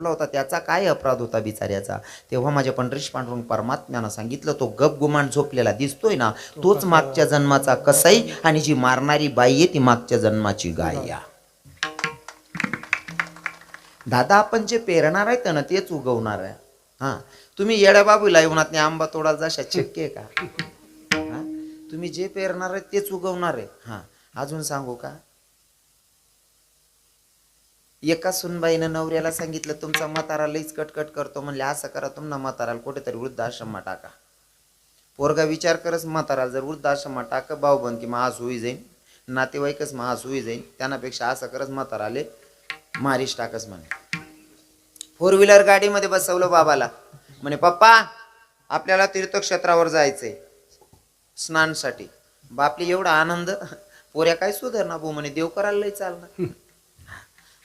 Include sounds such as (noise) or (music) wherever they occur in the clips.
होता त्याचा काय अपराध होता बिचाऱ्याचा? तेव्हा माझ्या पंढरीश पांडुरंग परमात्म्यानं सांगितलं तो गप गुमान झोपलेला दिसतोय ना तोच मागच्या जन्माचा कसाई आणि जी मारणारी बाई आहे ती मागच्या जन्माची गाय या दादा आपण जे पेरणार आहेत ना तेच उगवणार आहे. हा तुम्ही येड्या बाबूला येऊनात आंबा तोडा जशा शक्य आहे का? तुम्ही जे पेरणार आहे तेच उगवणार आहे. हा अजून सांगू का? एका सुनबाईनं नवऱ्याला सांगितलं तुमचा म्हातारा लईच कटकट करतो. म्हणले असं करा तुमना म्हाताराला कुठेतरी वृद्धाश्रमात टाका. पोरगा विचार करस म्हाताराला जर वृद्धाश्रमात टाक भाऊ बन की महास होई जाईन नातेवाईकच महास होई जाईन त्यांनापेक्षा असं करस म्हाताराले मारीश टाकस म्हणे. फोर व्हीलर गाडीमध्ये बसवलं बाबाला. म्हणे पप्पा आपल्याला तीर्थक्षेत्रावर जायचंय स्नानसाठी. बापले एवढा आनंद? पोऱ्या काय सुधारणा भाऊ म्हणे देव करायला लय चालणार.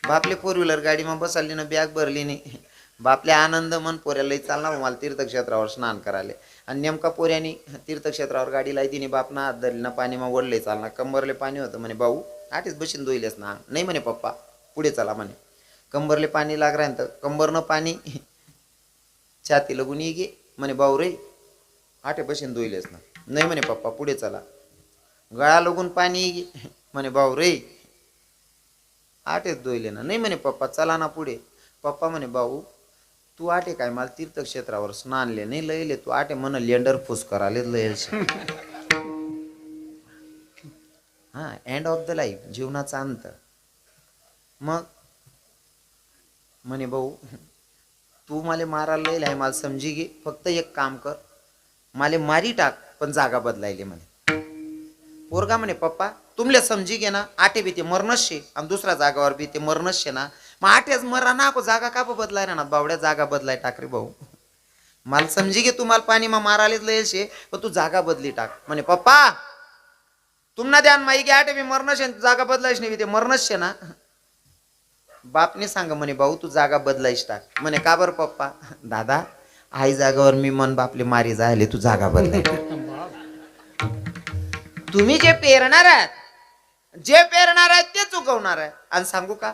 बापले फोर व्हीलर गाडीमा बसाली ना बॅग भरली नाही बापले आनंद मन पोऱ्याला लय चालणार हो, मला तीर्थक्षेत्रावर स्नान करायला. आणि नेमका पोऱ्यानी तीर्थक्षेत्रावर गाडी लाई तिने बापना हात धरली ना पाणी मग वडले चालणार कंबरले पाणी होतं म्हणे भाऊ आठीच बशीन धुईलेस ना. नाही म्हणे पप्पा. पुढे चला म्हणे. कंबरले पाणी लाग तर कंबरनं पाणी (laughs) छाती लगून ये गे. म्हणे भाऊ रे आठे बशीन धुईलेस ना. नाही म्हणे पप्पा पुढे चला. गळा लगून पाणी ये गे. (laughs) म्हणे भाऊ रे आठेच दोयले ना. नाही म्हणे पप्पा चला ना पुढे. पप्पा म्हणे भाऊ तू आटे काय? मला तीर्थक्षेत्रावर स्नानले नाही लयले तू आटे म्हण लेंडर फुस कराले लयल हा एंड ऑफ द लाईफ जीवनाचा अंत. मग म्हणे भाऊ तू मला मारायला लईल आहे मला समजी घे. फक्त एक काम कर. मला मारी टाक पण जागा बदलायले म्हणे. पोरगा म्हणे पप्पा तुमले समजी घे ना आटे बी ते मरणशे आणि दुसऱ्या जागावर बी ते मरणशे ना. मग आठेच मरा नाको जागा का बदलाय ना बावड्या जागा बदलाय टाक रे भाऊ. मला समजी घे तुम्हाला पाणी मग मारायलाच लयल शे पण तू जागा बदली टाक. म्हणे पप्पा तुम्हाला ध्यान माही घे आटे बी मरणशे जागा बदलायच नाही ते मरणशे ना. बापने सांग म्हणे भाऊ तू जागा बदलायच टाक. म्हणे का बरं पप्पा? दादा आई जागावर मी मन बापले मारी जायले तू जागा बदलाय (laughs) तुम्ही जे पेरणार आहात जे पेरणार आहेत ते चुकवणार आहे. आणि सांगू का?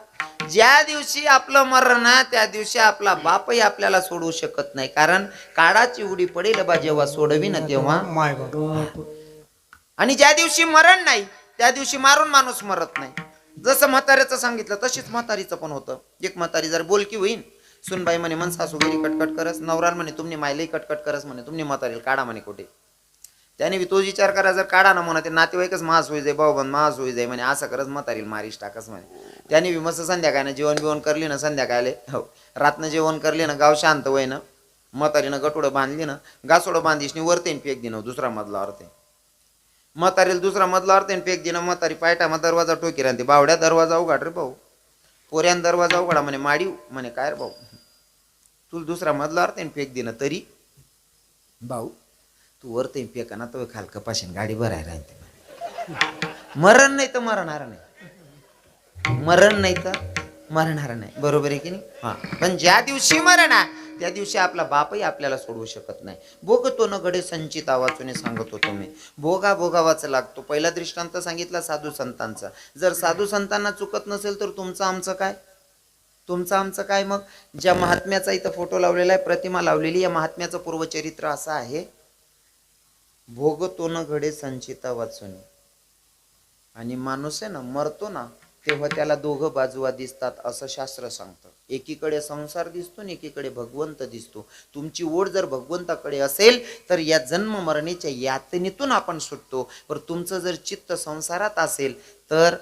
ज्या दिवशी आपलं मरण आहे, त्या दिवशी आपला बापही आपल्याला सोडवू शकत नाही. कारण काळाची उडी पडेल बा जेव्हा सोडवी ना तेव्हा. आणि ज्या दिवशी मरण नाही त्या दिवशी मारून माणूस मरत नाही. जसं म्हाताऱ्याचं सांगितलं तशीच म्हातारीचं पण होतं. एक म्हातारी जर बोलकी होईन सुनबाई म्हणे मन सासू गेली कटकट करस नवराल म्हणे तुम्ही मायलाही कटकट करस म्हणे तुम्ही म्हातारीला काढा म्हणे कुठे. त्याने बी तोच विचार करा जर काढा ना म्हणा ते नातेवाईकच मास होई जाई भाऊबंद मास होई जाई म्हणे असं करत म्हातारीला मारीस टाकस म्हणे. त्याने बी मस्त संध्याकाळनं जेवण बिवण करली ना संध्याकाळले हो रातनं जेवण करली ना गाव शांत वय ना म्हातारीनं गटोडं बांधली ना गासोडं बांधीशनी वरतेन फेक दिनं दुसरा मधला अर्थे म्हातारीला दुसरा मधला अर्थ फेक दिनं म्हातारी पायटा मग दरवाजा टोकी राहते बावड्या दरवाजा उघाड रे भाऊ. पोऱ्यान दरवाजा उघडा म्हणे माडी म्हणे काय रे भाऊ. तुला दुसरा मधला अर्थ फेक दिनं तरी. भाऊ तू वर ते फेक ना तो खालकपाशी गाडी भराय राहते मरण नाही तर मरणार नाही. मरण नाही तर मरणार नाही. बरोबर आहे की नाही? हा. पण ज्या दिवशी मरण आहे त्या दिवशी आपला बापही आपल्याला सोडवू शकत नाही. भोगतो न गडे संचित वाचून सांगत होतो मी. भोगा भोगावाच लागतो. पहिला दृष्टांत सांगितला साधू संतांचा. जर साधू संतांना चुकत नसेल तर तुमचं आमचं काय? तुमचं आमचं काय मग? ज्या महात्म्याचा इथं फोटो लावलेला आहे प्रतिमा लावलेली या महात्म्याचं पूर्वचरित्र असं आहे भोगतो न घडे संचिता वाचून. आणि माणूस आहे ना मरतो ना तेव्हा त्याला दोघं बाजूवा दिसतात असं शास्त्र सांगतं. एकीकडे संसार दिसतो आणि एकीकडे भगवंत दिसतो. तुमची ओढ जर भगवंताकडे असेल तर या जन्म मरणीच्या यातनेतून आपण सुटतो. पर तुमचं जर चित्त संसारात असेल तर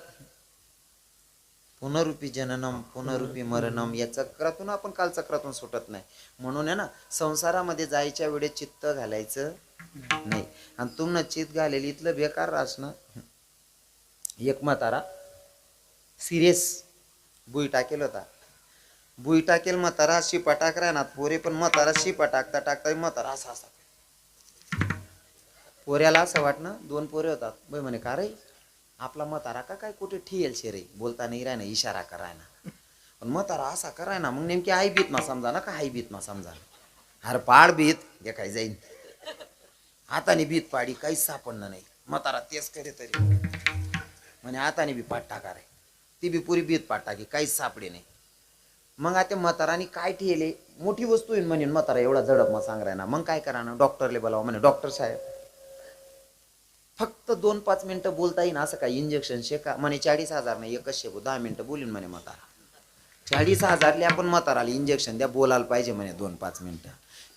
पुनरुपी जननम पुनरुपी मरणम या चक्रातून आपण काल चक्रातून सुटत नाही. म्हणून आहे ना संसारामध्ये जायच्या वेळेस चित्त घालायचं नाही. आणि तुमनं चित्त घालेली इथलं बेकार रासनं एक सिरियस बुई टाकेल होता. बुई टाकेल मतारा शिपा टाक राहणार पोरे पण मतारा शिपा टाकता टाकता मतारा असा असा. पोऱ्याला असं वाटणं दोन पोरे होतात. बाई म्हणे का रे? आपला मतारा का काय कुठे ठेल शे रे? बोलता नाही राय ना इशारा कराय ना पण मतारा असा कराय ना मग नेमकी आई बीत ना समजा ना का आई बीत ना समजा हर पाड बीत हे काय जाईन. हाताने बीत पाडी काहीच सापडणं नाही. मतारा तेच करे तरी. म्हणे हाताने बी पाठ टाका रे. ती बी पुरी बीत पाठ टाकी काहीच सापडे नाही. मग आता मतारानी काय ठेले मोठी वस्तू येईन म्हणेन मतारा एवढा झडप मग सांग ना मग काय करा ना डॉक्टरले बोलावा म्हणे डॉक्टर साहेब फक्त दोन पाच मिनिटं बोलता येईन असं काय? इंजेक्शन शेका म्हणे चाळीस हजार नाही एकच शेकू दहा मिनिटं बोलीन म्हणे म्हातारा. चाळीस हजारले आपण म्हाताराला इंजेक्शन द्या बोलायला पाहिजे म्हणे दोन पाच मिनिटं.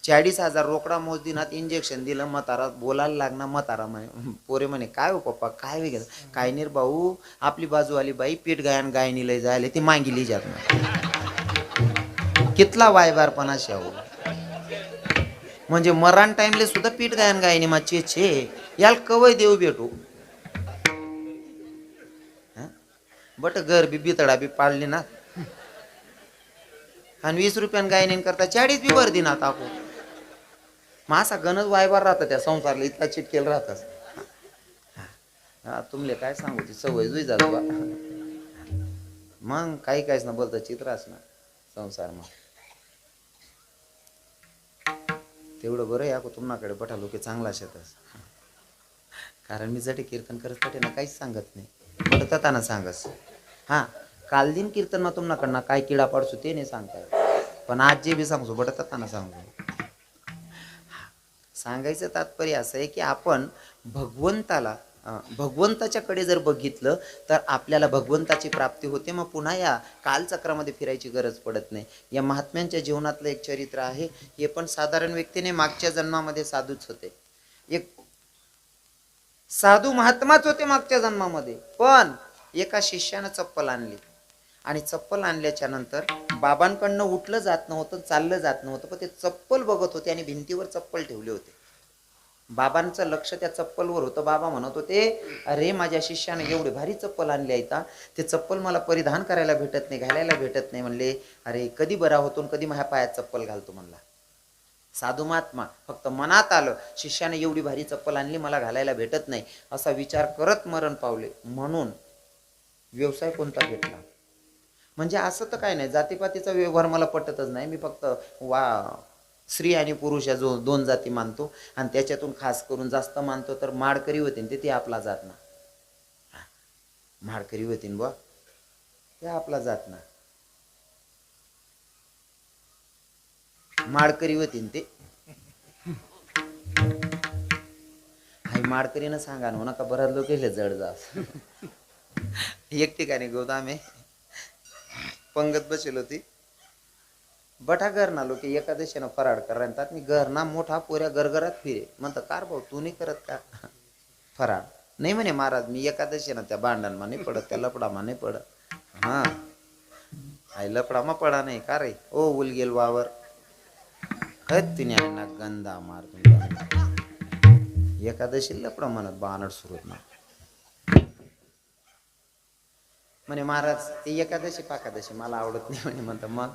चाळीस हजार रोकडा मोजदिनात इंजेक्शन दिलं म्हातारा बोलायला लागणार म्हातारा म्हणे पोरे म्हणे काय हो पप्पा काय वेगळं? काय नाही रे भाऊ आपली बाजूवाली बाई पीठ गायन गायनी लय जायला ती मागिली जात नाही. कितला वायबारपणा शाहू. म्हणजे मरण टाइमले सुद्धा पीठ गायन गायनी मा छे. याला कवय देऊ भेटू. बट घर बी बितडा बी पाळली ना. आणि वीस रुपयान गायनीन करता चाळीस बी वर दिनात आपण मग असा गणच वायबार राहता त्या संसारला इतका चिटकेल राहतच हा. तुमले काय सांगू ती सवय जुई जात बा. मग काही काहीच ना बोलतं चित्रास ना संसार मग. तेवढं बरं या तुम्हाकडे बटालो की चांगला शेतस कारण मी जटे कीर्तन करत तटे ना काहीच सांगत नाही. बडतात ना सांगस. हा काल दिन कीर्तन ना काय किडा पाडसू ते नाही सांगता पण आज जे बी सांगतो बडतात ना सांगतो सांगायचं तात्पर्य असं आहे की आपण भगवंताला भगवंताच्याकडे जर बघितलं तर आपल्याला भगवंताची प्राप्ती होते. मग पुन्हा या कालचक्रामध्ये फिरायची गरज पडत नाही. या महात्म्यांच्या जीवनातलं एक चरित्र आहे. हे पण साधारण व्यक्तीने मागच्या जन्मामध्ये साधूच होते. एक साधू महात्माच होते मागच्या जन्मामध्ये. पण एका शिष्यानं चप्पल आणली. आणि चप्पल आणल्याच्या नंतर बाबांकडनं उठलं जात नव्हतं चाललं जात नव्हतं पण ते चप्पल बघत होते आणि भिंतीवर चप्पल ठेवले होते. बाबांचं लक्ष त्या चप्पलवर होतं. बाबा म्हणत होते अरे माझ्या शिष्याने एवढी भारी चप्पल आणली आहे ते चप्पल मला परिधान करायला भेटत नाही घालायला भेटत नाही. म्हणले अरे कधी बरा होतो कधी माझ्या पायात चप्पल घालतो म्हणला. साधू महात्मा फक्त मनात आलं शिष्याने एवढी भारी चप्पल आणली मला घालायला भेटत नाही असा विचार करत मरण पावले. म्हणून व्यवसाय कोणता भेटला? म्हणजे असं तर काय नाही जातीपातीचा व्यवहार मला पटतच नाही. मी फक्त वा स्त्री आणि पुरुष या जो दोन जाती मानतो. आणि त्याच्यातून खास करून जास्त मानतो तर माडकरी होतीन ते ते आपला जात ना. माडकरी होतीन बा ते आपला जात ना. माडकरी होतीन ते. हाय माडकरीनं सांगा ना नका बराच लोक गेले जड जा एक ठिकाणी गोदामे पंगत बसेल होती. बठा घरना लोक एकादशीनं फराड करतात मी घरना मोठा पोऱ्या गरगरात फिरे. म्हणतं कार भाऊ तू नाही करत का? फराड नाही म्हणे महाराज मी एकादशीनं त्या भांडणमा नाही पडत त्या लपडामा नाही पडत. हा. आई लपडामा पडा नाही का रे? ओ उलगेल वावर. हत तिने ना गंदा मार तुमचा एकादशी लपडा म्हणत बानड सुरू ना म्हणे महाराज ते एकादशी पाकादशी मला आवडत नाही. म्हणे म्हणतं मग?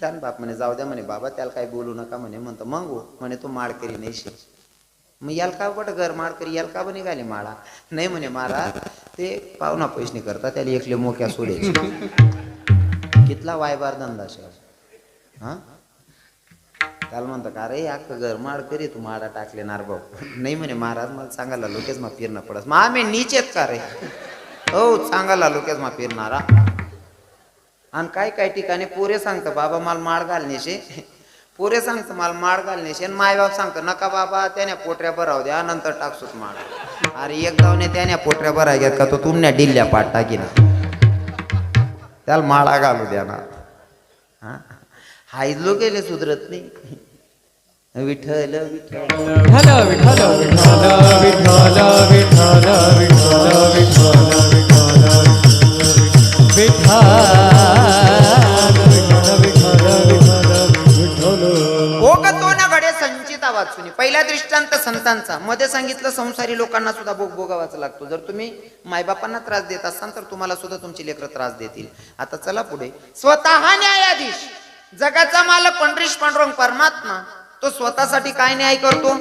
त्यान बाप म्हणे जाऊ द्या म्हणे बाबा त्याला काही बोलू नका म्हणे म्हणतं मग हो. म्हणे तू माडकरी नाही शे मग याला का बट घर माडकरी याला का बा निघाली माळा? नाही म्हणे महाराज ते पाहुणा पैसणी करता त्याला एकले मोक्या सोडे कितला वायबार धंदा शे हा? त्याला म्हणतं का अरे अख्खं घर माड करी तू माडा टाकले नार भाऊ. (laughs) नाही म्हणे महाराज मला सांगायला लोकेच मा फिरणं पडस. मग आम्ही नीचेच का रे? हो सांगायला लोकेच मा फिरणारा. आणि काय काय ठिकाणी पोरे सांगतं बाबा मला माड घालण्याशी? (laughs) पोरे सांगतं मला माड घालण्याशी आणि मायबाप सांगतं नका बाबा त्याने पोटऱ्या भराव द्या नंतर टाकसूत माड. अरे एक जाऊन त्याने पोटऱ्या भराय घेत का तो तुमच्या डिल्ल्या पाठ टाकीना त्याला माळा घालू द्या ना. हा हायलो केले सुधरत नाही. विठ्ठल विठ्ठल विठ्ठल विठ्ठल विठ्ठल विठ्ठल विठ्ठल भोग हो तो ना घडे पहिला दृष्टांत संतांचा. मध्ये सांगितलं संसारी लोकांना सुद्धा भोग भोगावाच लागतो. जर तुम्ही मायबापांना त्रास देत असाल तर तुम्हाला सुद्धा तुमची लेकर त्रास देतील. आता चला पुढे. स्वतः न्यायाधीश! जगाचा मालक पंढरीश पांडुरंग परमात्मा तो स्वतःसाठी काय न्याय करतो?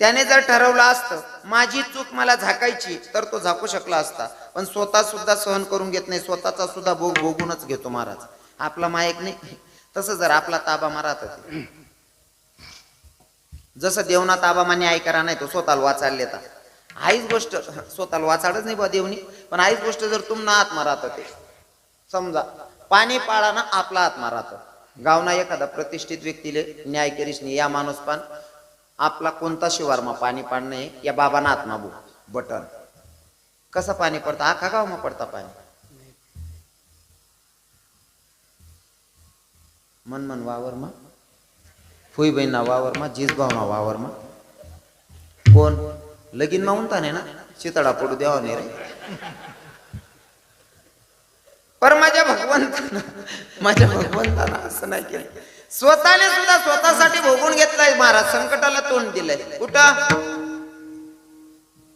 त्याने जर ठरवलं असतं माझी चूक मला झाकायची तर तो झाकू शकला असता. पण स्वतः सुद्धा सहन करून घेत नाही स्वतःचा सुद्धा भोग भोगूनच घेतो महाराज. आपला मायक नाही. तसं जर आपला ताबा मारात जसं देवना ताबा मान्य करा नाही तो स्वतःला वाचायला येतात आईच गोष्ट स्वतःला वाचाडच नाही बा देवनी. पण आईच गोष्ट जर तुम्हाला आत मारात होते समजा पाणी पाळाना आपला आत्मा राहतो. गावना एखादा प्रतिष्ठित व्यक्तीले न्याय करीस नाही या माणूस पण आपला कोणता शिवारमा पाणी पाडणे या बाबांना आत्मा बो बटन. कसं पाणी पडतं? आखा गावमा पडता पाणी. मन मन वावरमा. फुई बहिणा वावरमा जीज भावना वावरमा. कोण? लगीन मा म्हणता ना? चितडा पडू द्यावा नाही रे. पर माझ्या भगवंतानं माझ्या भगवंतानं असं नाही केलं. स्वतःने सुद्धा स्वतःसाठी भोगून घेतलाय महाराज संकटाला तोंड दिलंय. कुठं?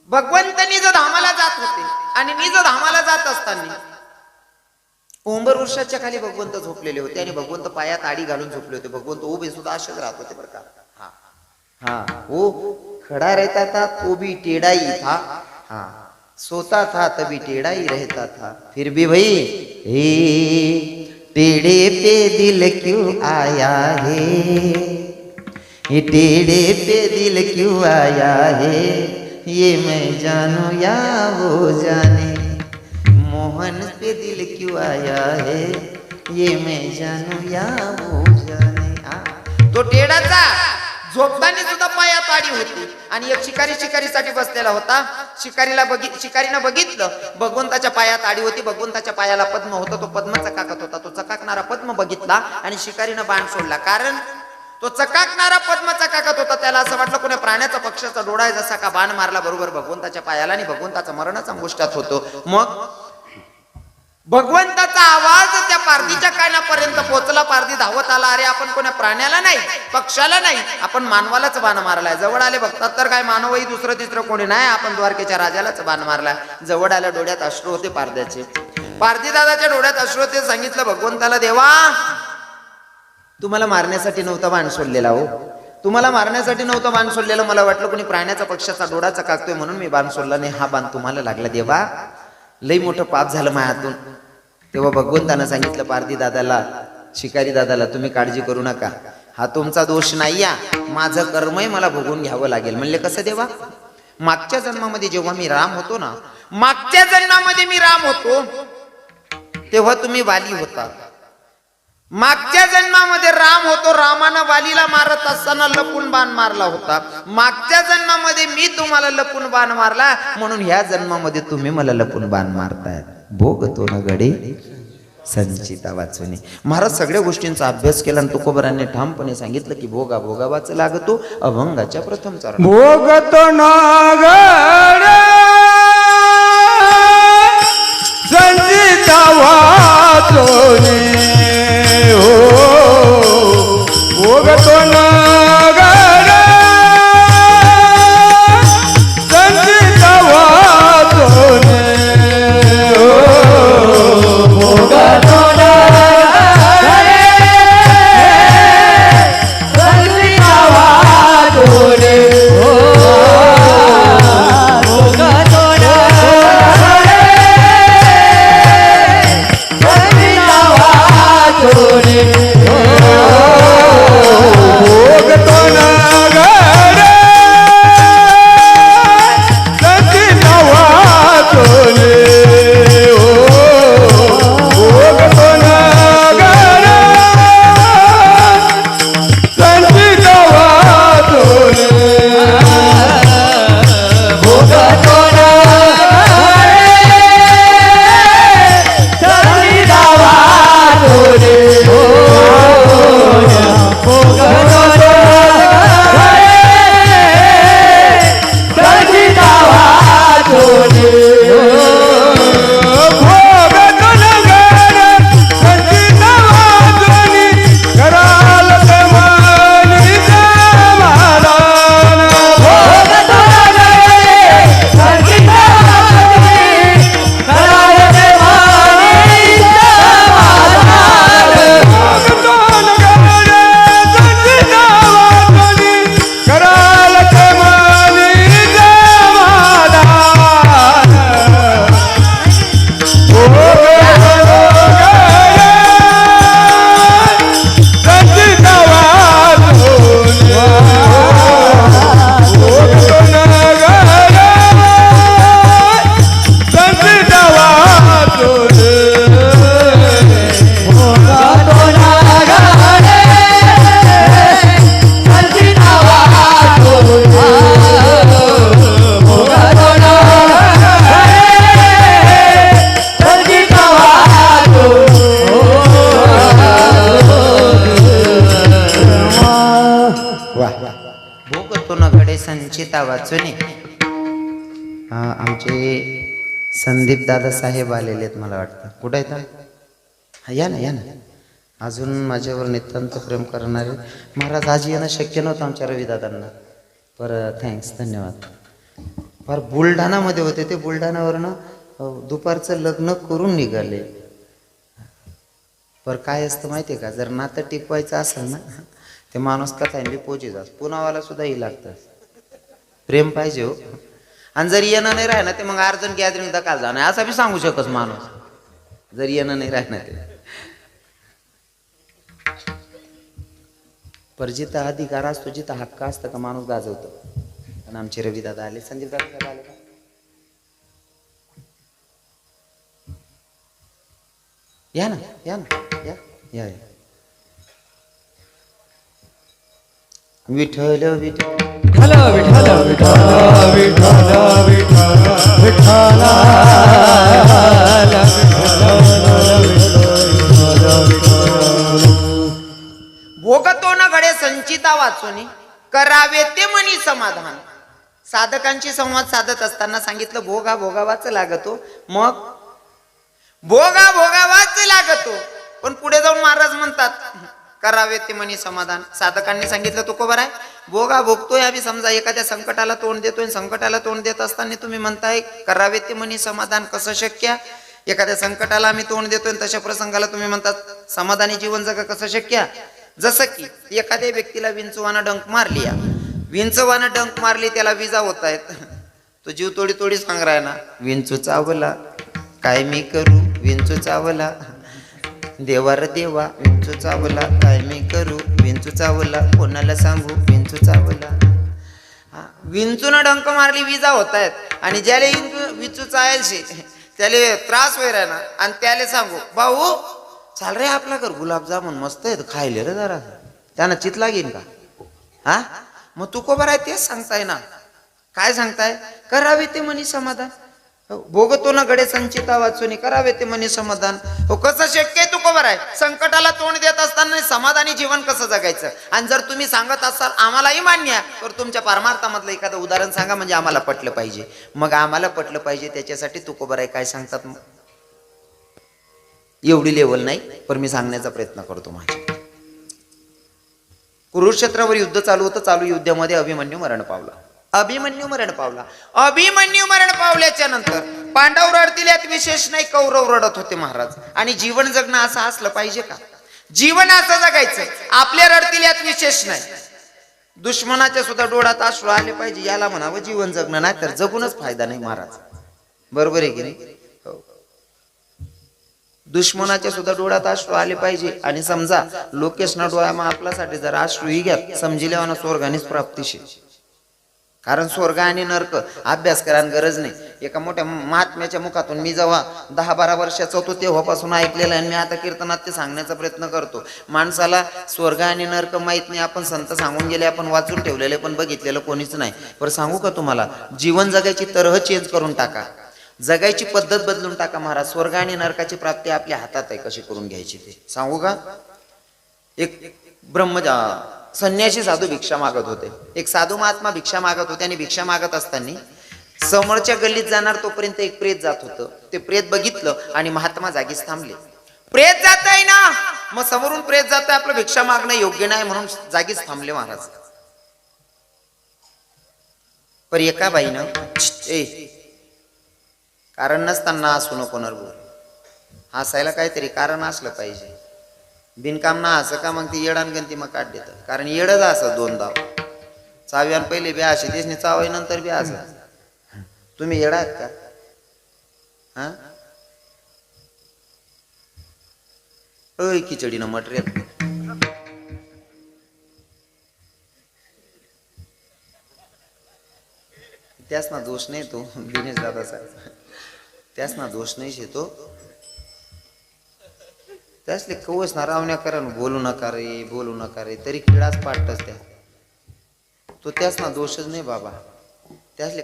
भगवंतनी जो धामाला जात होते आणि मी जो धामाला जात असताना ओंबर वृक्षाच्या खाली भगवंत झोपलेले होते आणि भगवंत पायात आडी घालून झोपले होते. भगवंत उभे सुद्धा असेच राहत होते बरं का. हा. हा. हो. ओ खड़ा रहता था तो भी टेढ़ा ही था. सोता था तभी टेढ़ा ही रहता था। फिर भी भाई, हे, टेढ़े पे दिल क्यों आया है? टेढ़े पे दिल क्यों आया है? ये मैं जानू या वो जाने? मोहन पे दिल क्यों आया है? ये मैं जानू या वो जाने? आ. तो टेडाचा झोपताना सुद्धा पायात आडी होती. आणि एक शिकारी शिकारीसाठी बसलेला होता. शिकारीला बघि शिकारीनं बघितलं. भगवंताच्या पायात आडी होती. भगवंताच्या पायाला पद्म होता. तो पद्म चकाकत होता. तो चकाकणारा पद्म बघितला आणि शिकारीनं बाण सोडला. कारण तो चकाकणारा पद्म चकाकत होता. त्याला असं वाटलं कोणी प्राण्याचा पक्षाचा डोळा आहे जसा का बाण मारला बरोबर भगवंताच्या पायाला आणि भगवंताचा मरणच अंगुष्टात होतो. मग भगवंताचा आवाज त्या पारधीच्या कानापर्यंत पोहोचला. पारधी धावत आला अरे आपण कोण्या प्राण्याला नाही पक्षाला नाही आपण मानवालाच बाण मारलाय. जवळ आले बघतात तर काय मानवही दुसरं तिसरं कोणी नाही आपण द्वारकेच्या राजालाच बाण मारलाय. जवळ आल्या डोळ्यात अश्रू होते पारध्याचे. पारधी दादाच्या डोळ्यात अश्रू होते सांगितलं भगवंताला देवा तुम्हाला मारण्यासाठी नव्हता बाण सोडलेला हो. तुम्हाला मारण्यासाठी नव्हतं बाण सोडलेलं. मला वाटलं कोणी प्राण्याचा पक्षाचा डोळाचा काकतोय म्हणून मी बाण सोडला नाही. हा बाण तुम्हाला लागला देवा. लई मोठं पाप झालं माझ्यातून. तेव्हा भगवंतानं सांगितलं पारधी दादाला शिकारी दादाला तुम्ही काळजी करू नका. हा तुमचा दोष नाही या माझं कर्मही मला भोगून घ्यावं लागेल. म्हणले कसं देवा? मागच्या जन्मामध्ये जेव्हा मी राम होतो ना मागच्या जन्मामध्ये मी राम होतो तेव्हा तुम्ही वाली होता. मागच्या जन्मामध्ये राम होतो रामानं वालीला मारत असताना लपून बाण मारला होता. मागच्या जन्मामध्ये मी तुम्हाला लपून बाण मारला म्हणून ह्या जन्मामध्ये तुम्ही मला लपून बाण भोग भोगतो न गडे संचिता वाचवणे. महाराज सगळ्या गोष्टींचा अभ्यास केला आणि तुकोबरांनी ठामपणे सांगितलं की भोगा भोगा वाच लागतो अभंगाच्या प्रथम भोग भोगतो संचिता वाचोने संचिता आमचे संदीप दादा साहेब आलेले आहेत मला वाटतं. कुठं येतात या ना या ना. अजून माझ्यावर नितांत प्रेम करणारे. महाराज आज येणं शक्य नव्हतं आमच्या रविदादांना पर थँक्स धन्यवाद. फार बुलढाणामध्ये होते ते. बुलढाणावरनं दुपारचं लग्न करून निघाले. पर काय असतं माहिती आहे का? जर नातं टिकवायचं असेल ना ते माणूस कथांनी पोची जास पुनावाला सुद्धा ही लागतं. प्रेम पाहिजे हो. आणि जर येणं नाही राहिलं ते मग अर्जन गॅदरिंग तर का जाणार असं बी सांगू शकस माणूस. जर येणं नाही राहणार ते. पर जिथं अधिकार असतो जिथं हक्क असतं का माणूस गाजवतो? आणि आमचे रवी दादा आले. संजीव दादा आले का? या ना या ना या या या. विठ्ठल विठ्ठल. समाधान साधकांशी संवाद साधत असताना सांगितलं भोगा भोगावाच लागतो. मग? भोगा भोगावाच लागतो. पण पुढे जाऊन महाराज म्हणतात करावे ते म्हणे समाधान. साधकांनी सांगितलं तो बरं आहे भोगा भोगतोय आम्ही समजा एखाद्या संकटाला तोंड देतोय संकटाला तोंड देत असताना तुम्ही म्हणताय करावे ते म्हणे समाधान कसं शक्य? एखाद्या संकटाला आम्ही तोंड देतोय तशा प्रसंगाला तुम्ही म्हणतात समाधानी जीवन जग कसं शक्य? जसं की एखाद्या व्यक्तीला विंचवाना डंक मारली विंचवानं डंक मारली त्याला विजा होत आहेत. तो जीव तोडी तोडी सांग राय ना विंचू चावला काय मी करू? विंचू चावला देवार देवा विंचू चावला काय मी करू? विंचू चावला कोणाला सांगू? विंचू चावला. हा, विंचून डंक मारली विजा होत आहेत. आणि ज्याला विंचू विंचू चायलशी त्याला त्रास होईल ना आणि त्याला सांगू भाऊ चाल रे आपला घर गुलाबजामुन मस्त आहेत खायले रे जरा. त्यानं चितला लागेल का? हा? मग तू को आहे तेच सांगताय ना? काय सांगताय? करावे ते मनी समाधान. हो, भोगतो ना गडे संचिता वाचून करावे ते मनी समाधान. हो कसं शक्य आहे तू को बरं आहे संकटाला तोंड देत असताना समाधानी जीवन कसं जगायचं? आणि जर तुम्ही सांगत असाल आम्हालाही मान्य आहे तर तुमच्या पारमार्थामधलं एखादं उदाहरण सांगा म्हणजे आम्हाला पटलं पाहिजे. मग आम्हाला पटलं पाहिजे त्याच्यासाठी तू को बरं आहे काय सांगतात? मग एवढी लेवल नाही पण मी सांगण्याचा प्रयत्न करतो माझ्या कुरुक्षेत्रावर युद्ध चालू होतं चालू युद्धामध्ये अभिमन्यू मरण पावला. अभिमन्यू मरण पावला. अभिमन्यू मरण पावल्याच्या नंतर पांडव रडतील यात विशेष नाही कौरव रडत होते महाराज. आणि जीवन जगणं असं असलं पाहिजे का? जीवन असं जगायचं आपल्या रडतील यात विशेष नाही. दुश्मनाच्या सुद्धा डोळ्यात अश्रू आले पाहिजे याला म्हणावं जीवन जगणं नाही तर जगूनच फायदा नाही महाराज. बरोबर आहे की नाही? दुश्मनाच्या सुद्धा डोळ्यात अश्रू आले पाहिजे. आणि समजा लोकेशना डोळ्यामा आपल्यासाठी जर अश्रू ही घ्या समजिल्यावर स्वर्गानेच प्राप्तीशी. कारण स्वर्ग आणि नर्क अभ्यास करायला गरज नाही. एका मोठ्या महात्म्याच्या मुखातून मी जेव्हा दहा बारा वर्षाचा होतो तेव्हापासून ऐकलेलं आहे आणि मी आता कीर्तनात ते सांगण्याचा प्रयत्न करतो. माणसाला स्वर्ग आणि नर्क माहीत नाही. आपण संत सांगून गेले आपण वाचून ठेवलेले पण बघितलेलं कोणीच नाही. पण सांगू का तुम्हाला? जीवन जगायची तरह चेंज करून टाका. जगायची पद्धत बदलून टाका महाराज. स्वर्ग आणि नरकाची प्राप्ती आपल्या हातात आहे कशी करून घ्यायची ते. सांगू का? एक ब्रह्म संन्यासी साधू भिक्षा मागत होते. एक साधू महात्मा भिक्षा मागत होते आणि भिक्षा मागत असताना समोरच्या गल्लीत जाणार तोपर्यंत एक प्रेत जात होतं. ते प्रेत बघितलं आणि महात्मा जागीच थांबले. प्रेत जात आहे ना! मग समोरून प्रेत जात आहे आपलं भिक्षा मागणं योग्य नाही म्हणून जागीच थांबले महाराज. पर एका बाईनं ए कारण नसताना असू नको नरभूर हसायला काहीतरी कारण असलं पाहिजे. बिनकाम ना असं का मग ती येडान गणती मग काढ देतं. कारण येडच असं दोन दाव चाव्यान पहिले बी असे दिसणे चावाई नंतर बी असं. तुम्ही येडा का? हा? अय खिचडीनं मटेरियल त्याच ना दोष नाही तो दिनेश दादाचा त्यासना दोष नाही येतो त्यासले कवच ना रावण्या करा बोलू नका रे बोलू नका रे तरी किडाच पाडतच त्या. तो त्यासना दोषच नाही बाबा. त्यासले